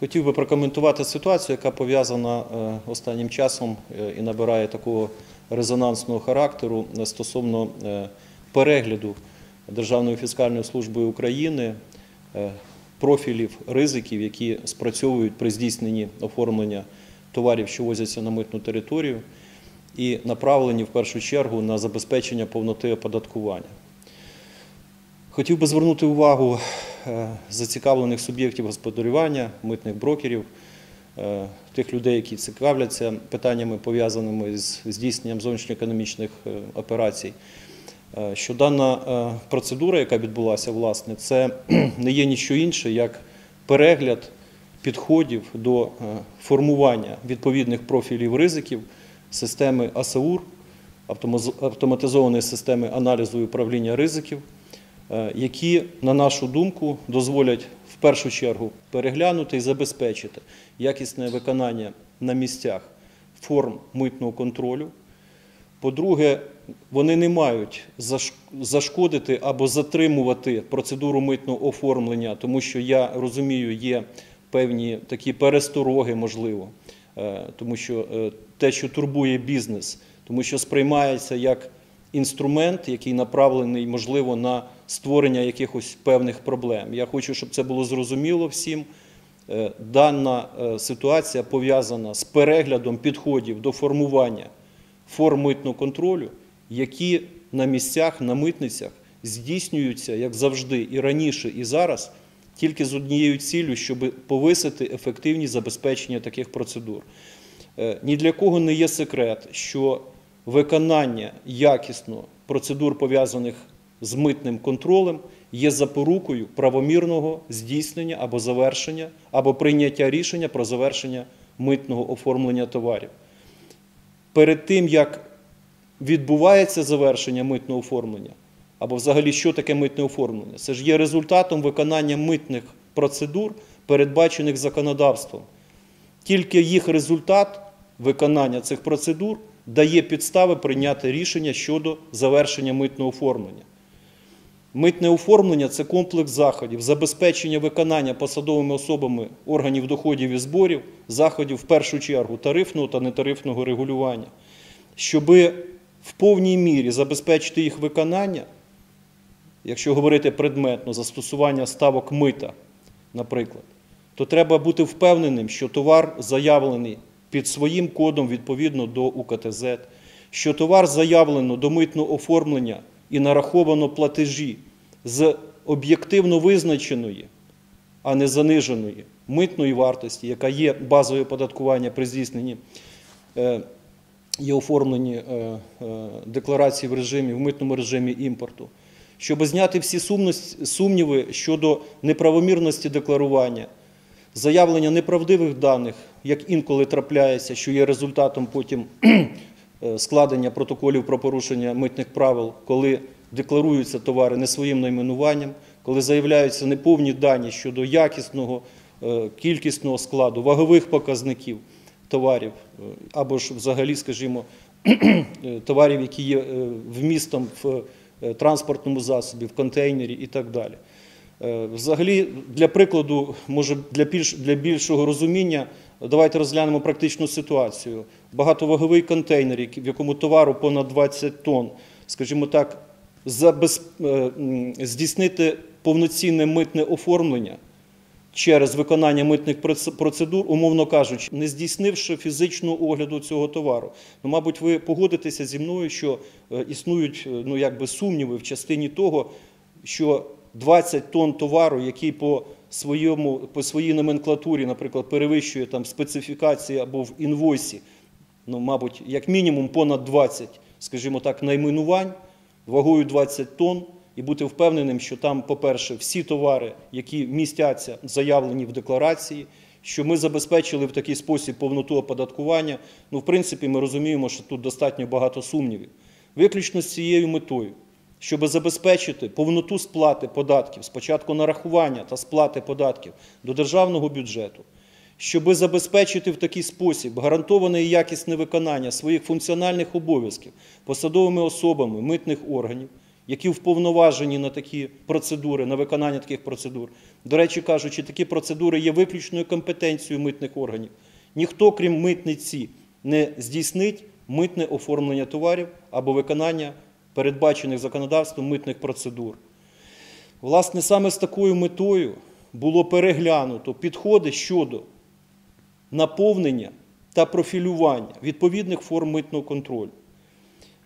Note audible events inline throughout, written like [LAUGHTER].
Хотів би прокоментувати ситуацію, яка пов'язана е, останнім часом е, і набирає такого резонансного характеру стосовно е, перегляду Державною фіскальною службою України профілів ризиків, які спрацьовують при здійсненні оформлення товарів, що возяться на митну територію, і направлені в першу чергу на забезпечення повноти оподаткування. Хотів би звернути увагу зацікавлених суб'єктів господарювання, митних брокерів, е, тих людей, які цікавляться питаннями, пов'язаними з здійсненням зовнішньоекономічних е, операцій. е, Що дана е, процедура, яка відбулася, власне, це [CLEARS THROAT] не є ніщо інше, як перегляд підходів до е, формування відповідних профілів ризиків системи АСАУР, автоматизованої системи аналізу і управління ризиків, е, які, на нашу думку, дозволять в першу чергу переглянути і забезпечити якісне виконання на місцях форм митного контролю. По-друге, вони не мають зашкодити або затримувати процедуру митного оформлення, тому що я розумію, є певні такі перестороги, можливо, Е, тому що е, те, що турбує бізнес, тому що сприймається як інструмент, який направлений, можливо, на створення якихось певних проблем. Я хочу, щоб це було зрозуміло всім. Е, Дана е, ситуація пов'язана з переглядом підходів до формування форм митного контролю, які на місцях, на митницях здійснюються, як завжди, і раніше, і зараз, тільки з однією ціллю, щоб повисити ефективність забезпечення таких процедур. Е, Ні для кого не є секрет, що виконання якісно процедур, пов'язаних з митним контролем, є запорукою правомірного здійснення або завершення, або прийняття рішення про завершення митного оформлення товарів. Перед тим, як відбувається завершення митного оформлення, або взагалі що таке митне оформлення, це ж є результатом виконання митних процедур, передбачених законодавством. Тільки їх результат виконання цих процедур дає підстави прийняти рішення щодо завершення митного оформлення. Митне оформлення це комплекс заходів, забезпечення виконання посадовими особами органів доходів і зборів, заходів в першу чергу тарифного та нетарифного регулювання. Щоби в повній мірі забезпечити їх виконання, якщо говорити предметно, застосування ставок мита, наприклад, то треба бути впевненим, що товар заявлений під своїм кодом відповідно до УКТЗ, що товар заявлено до митного оформлення і нараховано платежі з об'єктивно визначеної, а не заниженої митної вартості, яка є базою оподаткування при здійсненні е, і оформленні е, е, декларації в режимі, в митному режимі імпорту, щоб зняти всі сумніви щодо неправомірності декларування, заявлення неправдивих даних, як інколи трапляється, що є результатом потім [CLEARS THROAT] е, складення протоколів про порушення митних правил, коли декларуються товари не своїм найменуванням, коли заявляються неповні дані щодо якісного, е, кількісного складу, вагових показників товарів, е, або ж взагалі, скажімо, [CLEARS THROAT] товарів, які є вмістом в транспортному засобі, в контейнері і так далі. Е, Взагалі, для прикладу, може для більш для більшого розуміння, давайте розглянемо практичну ситуацію. Багатоваговий контейнер, в якому товару понад 20 тонн, скажімо так, забез- е, здійснити повноцінне митне оформлення через виконання митних процедур, умовно кажучи, не здійснивши фізичного огляду цього товару. Ну, мабуть, ви погодитеся зі мною, що е, існують ну, якби сумніви в частині того, що 20 тонн товару, який по своєму по своїй номенклатурі, наприклад, перевищує там специфікації або в інвойсі, ну, мабуть, як мінімум понад 20, скажімо так, найменувань вагою 20 тонн, і бути впевненим, що там, по-перше, всі товари, які містяться, заявлені в декларації, що ми забезпечили в такий спосіб повноту оподаткування. Ну, в принципі, ми розуміємо, що тут достатньо багато сумнівів. Виключно з цією метою, щоб забезпечити повноту сплати податків, спочатку нарахування та сплати податків до державного бюджету, щоб забезпечити в такий спосіб гарантоване і якісне виконання своїх функціональних обов'язків посадовими особами митних органів які вповноважені на такі процедури, на виконання таких процедур. До речі, кажучи, такі процедури є виключною компетенцією митних органів. Ніхто, крім митниці, не здійснить митне оформлення товарів або виконання передбачених законодавством митних процедур. Власне, саме з такою метою було переглянуто підходи щодо наповнення та профілювання відповідних форм митного контролю.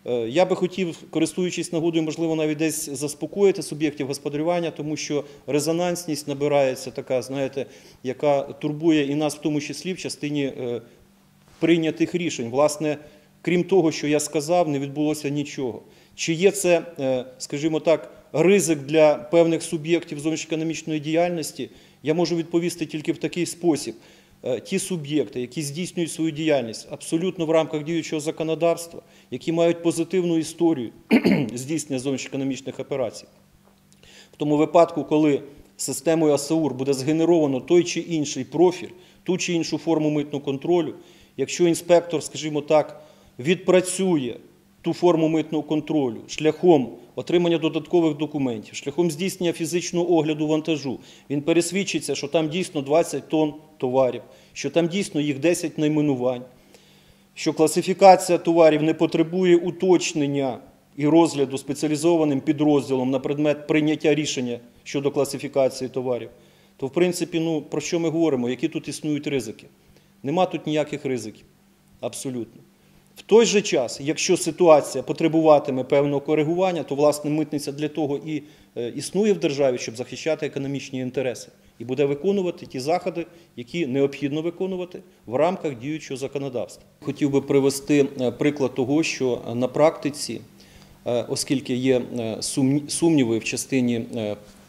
Е, Я би хотів, користуючись нагодою, можливо, навіть десь заспокоїти суб'єктів господарювання, тому що резонансність набирається така, знаєте, яка турбує і нас в тому числі в частині е, прийнятих рішень. Власне, крім того, що я сказав, не відбулося нічого. Чи є це, е, скажімо так, ризик для певних суб'єктів зовнішньоекономічної діяльності? Я можу відповісти тільки в такий спосіб. Е, Ті суб'єкти, які здійснюють свою діяльність абсолютно в рамках діючого законодавства, які мають позитивну історію [CLEARS THROAT] здійснення зовнішньоекономічних операцій, в тому випадку, коли системою АСАУР буде згенеровано той чи інший профіль, ту чи іншу форму митного контролю, якщо інспектор, скажімо так, відпрацює ту форму митного контролю шляхом отримання додаткових документів, шляхом здійснення фізичного огляду вантажу, він пересвідчиться, що там дійсно 20 тонн товарів, що там дійсно їх 10 найменувань, що класифікація товарів не потребує уточнення і розгляду спеціалізованим підрозділом на предмет прийняття рішення щодо класифікації товарів, то в принципі, ну про що ми говоримо? Які тут існують ризики? Нема тут ніяких ризиків. Абсолютно. В той же час, якщо ситуація потребуватиме певного коригування, то власне митниця для того і е, існує в державі, щоб захищати економічні інтереси, і буде виконувати ті заходи, які необхідно виконувати в рамках діючого законодавства. Хотів би привести е, приклад того, що е, на практиці, оскільки є сумніви в частині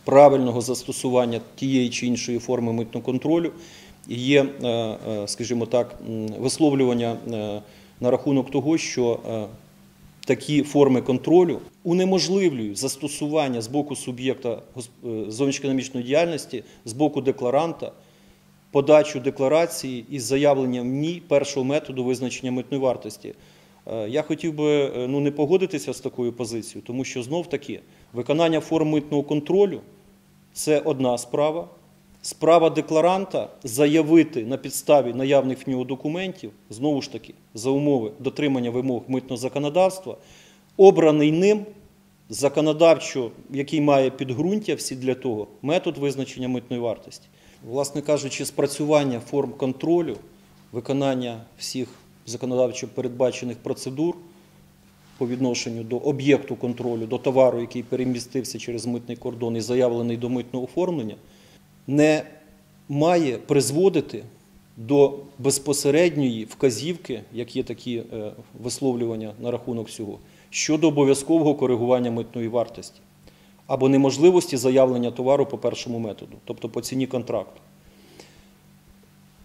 правильного застосування тієї чи іншої форми митного контролю, є, скажімо так, висловлювання на рахунок того, що е, такі форми контролю унеможливлюють застосування з боку суб'єкта е, зовнішньоекономічної діяльності, з боку декларанта, подачу декларації із заявленням в ній першого методу визначення митної вартості. Е, Я хотів би ну, не погодитися з такою позицією, тому що знов таки виконання форм митного контролю це одна справа. Справа декларанта заявити на підставі наявних в нього документів, знову ж таки, за умови дотримання вимог митного законодавства, обраний ним законодавчо, який має підґрунтя всі для того, метод визначення митної вартості. Власне кажучи, спрацювання форм контролю, виконання всіх законодавчо передбачених процедур по відношенню до об'єкту контролю, до товару, який перемістився через митний кордон і заявлений до митного оформлення, не має призводити до безпосередньої вказівки, як є такі е, висловлювання на рахунок всього, щодо обов'язкового коригування митної вартості або неможливості заявлення товару по першому методу, тобто по ціні контракту.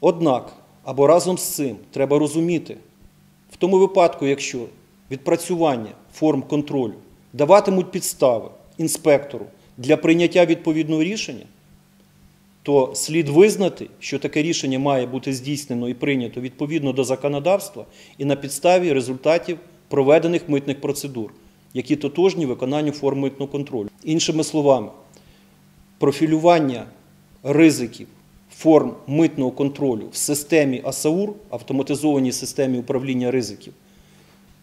Однак, або разом з цим треба розуміти, в тому випадку, якщо відпрацювання форм контролю даватимуть підстави інспектору для прийняття відповідного рішення, то слід визнати, що таке рішення має бути здійснено і прийнято відповідно до законодавства і на підставі результатів проведених митних процедур, які тотожні виконанню форм митного контролю. Іншими словами, профілювання ризиків форм митного контролю в системі АСАУР, автоматизованій системі управління ризиків,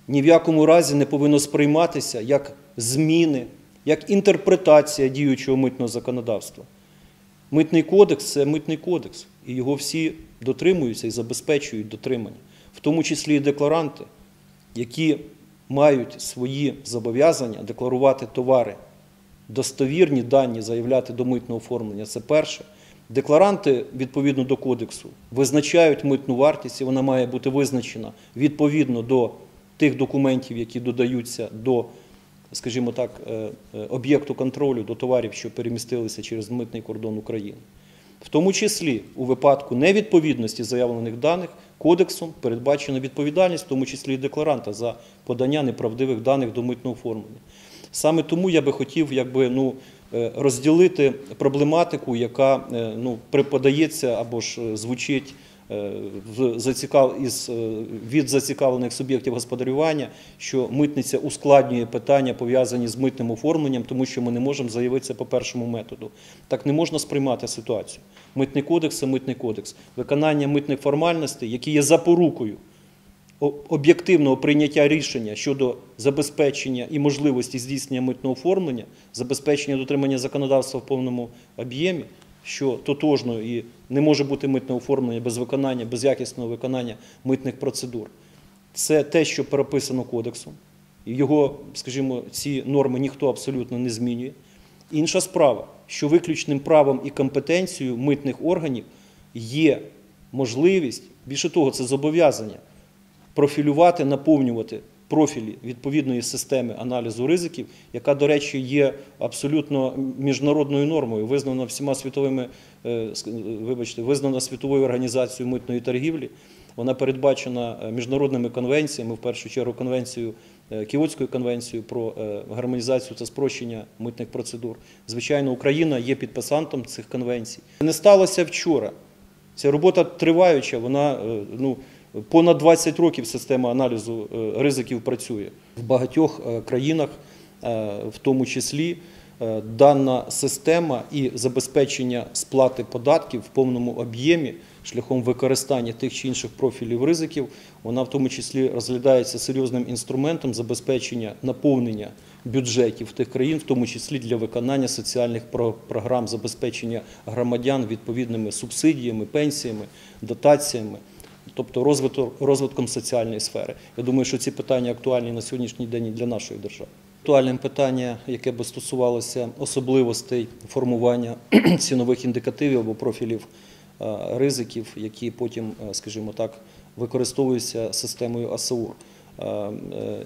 ні в якому разі не повинно сприйматися як зміни, як інтерпретація діючого митного законодавства. Митний кодекс це митний кодекс, і його всі дотримуються і забезпечують дотримання, в тому числі і декларанти, які мають свої зобов'язання декларувати товари, достовірні дані заявляти до митного оформлення. Це перше. Декларанти відповідно до кодексу визначають митну вартість, і вона має бути визначена відповідно до тих документів, які додаються до, скажімо так, е, е, об'єкту контролю до товарів, що перемістилися через митний кордон України. В тому числі у випадку невідповідності заявлених даних кодексом передбачена відповідальність, в тому числі і декларанта, за подання неправдивих даних до митного оформлення. Саме тому я би хотів якби, ну, е, розділити проблематику, яка ну, приподається або ж звучить е, е, від зацікавлених суб'єктів господарювання, що митниця ускладнює питання, пов'язані з митним оформленням, тому що ми не можемо заявитися по першому методу. Так не можна сприймати ситуацію. Митний кодекс це митний кодекс. Виконання митних формальностей, які є запорукою об'єктивного прийняття рішення щодо забезпечення і можливості здійснення митного оформлення, забезпечення дотримання законодавства в повному об'ємі, що тотожно і не може бути митне оформлення без виконання, без якісного виконання митних процедур. Це те, що переписано кодексом. Його, скажімо, ці норми ніхто абсолютно не змінює. Інша справа, що виключним правом і компетенцією митних органів є можливість, більше того, це зобов'язання профілювати, наповнювати профілі відповідної системи аналізу ризиків, яка, до речі, є абсолютно міжнародною нормою, визнана всіма світовими, е, вибачте, визнана світовою організацією митної торгівлі. Вона передбачена е, міжнародними конвенціями, в першу чергу конвенцією е, Кіотською конвенцією про гармонізацію та спрощення митних процедур. Звичайно, Україна є підписантом цих конвенцій. Не сталося вчора. Ця робота триваюча, вона ну, понад 20 років система аналізу е, ризиків працює. В багатьох е, країнах, е, в тому числі, дана система і забезпечення сплати податків в повному об'ємі шляхом використання тих чи інших профілів ризиків, вона в тому числі розглядається серйозним інструментом забезпечення наповнення бюджетів тих країн, в тому числі для виконання соціальних про- програм забезпечення громадян відповідними субсидіями, пенсіями, дотаціями, тобто розвитком соціальної сфери. Я думаю, що ці питання актуальні на сьогоднішній день і для нашої держави. Актуальним питання, яке би стосувалося особливостей формування [CLEARS THROAT] цінових індикативів або профілів е, ризиків, які потім, е, скажімо так, використовуються системою АСАУР. Е,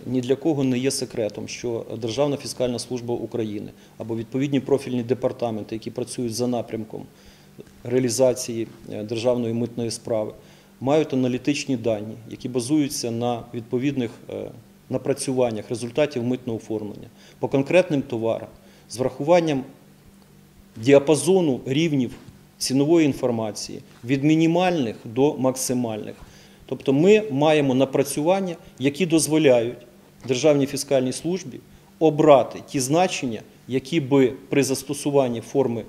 Ні для кого не є секретом, що Державна фіскальна служба України або відповідні профільні департаменти, які працюють за напрямком реалізації державної митної справи, мають аналітичні дані, які базуються на відповідних е, напрацюваннях результатів митного оформлення по конкретним товарам з врахуванням діапазону рівнів цінової інформації від мінімальних до максимальних. Тобто ми маємо напрацювання, які дозволяють Державній фіскальній службі обрати ті значення, які би при застосуванні форми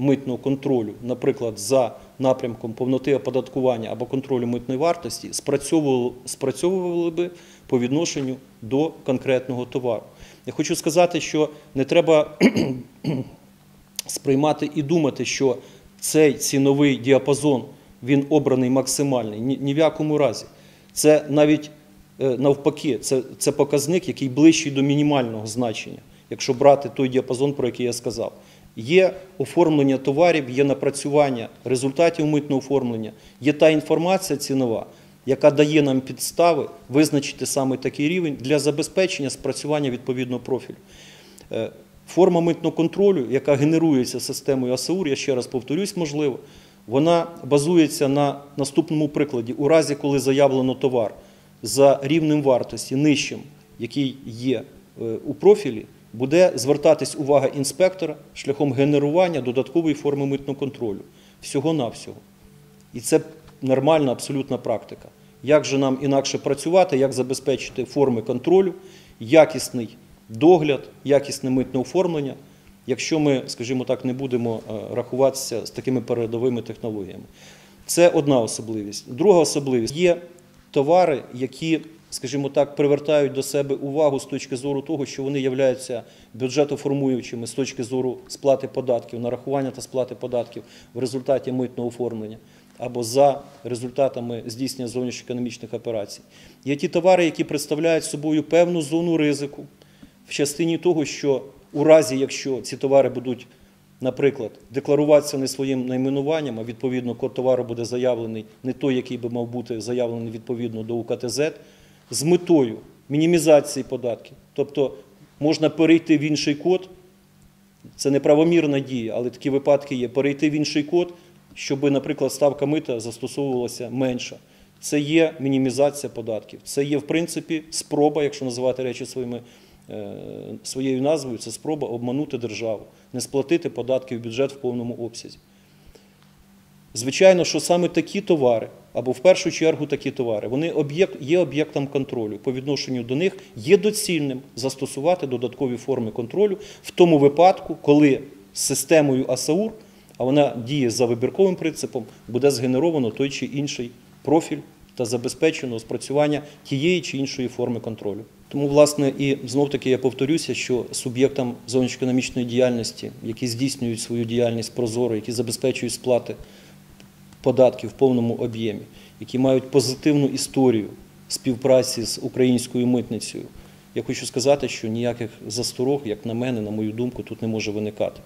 митного контролю, наприклад, за напрямком повноти оподаткування або контролю митної вартості, спрацьовували, спрацьовували би по відношенню до конкретного товару. Я хочу сказати, що не треба [CLEARS THROAT] сприймати і думати, що цей ціновий діапазон він обраний максимальний. Ні, ні в якому разі. Це навіть е, навпаки, це, це показник, який ближчий до мінімального значення, якщо брати той діапазон, про який я сказав. Є оформлення товарів, є напрацювання результатів митного оформлення, є та інформація цінова, яка дає нам підстави визначити саме такий рівень для забезпечення спрацювання відповідного профілю. Е, Форма митного контролю, яка генерується системою АСАУР, я ще раз повторюсь, можливо, вона базується на наступному прикладі. У разі, коли заявлено товар за рівнем вартості нижчим, який є е, у профілі, буде звертатись увага інспектора шляхом генерування додаткової форми митного контролю. Всього-навсього. І це нормальна абсолютна практика. Як же нам інакше працювати, як забезпечити форми контролю, якісний догляд, якісне митне оформлення, якщо ми, скажімо так, не будемо е, рахуватися з такими передовими технологіями. Це одна особливість. Друга особливість є товари, які, скажімо так, привертають до себе увагу з точки зору того, що вони являються бюджетоформуючими з точки зору сплати податків, нарахування та сплати податків в результаті митного оформлення або за результатами здійснення зовнішньоекономічних операцій. Є ті товари, які представляють собою певну зону ризику в частині того, що у разі, якщо ці товари будуть, наприклад, декларуватися не своїм найменуванням, а відповідно код товару буде заявлений не той, який би мав бути заявлений відповідно до УКТЗ, з метою мінімізації податків. Тобто можна перейти в інший код, це неправомірна дія, але такі випадки є. Перейти в інший код, щоб, наприклад, ставка мита застосовувалася менша. Це є мінімізація податків. Це є, в принципі, спроба, якщо називати речі своїми, е, своєю назвою, це спроба обманути державу, не сплатити податки в бюджет в повному обсязі. Звичайно, що саме такі товари або в першу чергу такі товари, вони об'єкт, є об'єктом контролю. По відношенню до них є доцільним застосувати додаткові форми контролю в тому випадку, коли з системою АСАУР, а вона діє за вибірковим принципом, буде згенеровано той чи інший профіль та забезпечено спрацювання тієї чи іншої форми контролю. Тому, власне, і знов таки я повторюся, що суб'єктам зовнішньоекономічної діяльності, які здійснюють свою діяльність прозоро, які забезпечують сплати податків в повному об'ємі, які мають позитивну історію співпраці з українською митницею, я хочу сказати, що ніяких засторог, як на мене, на мою думку, тут не може виникати.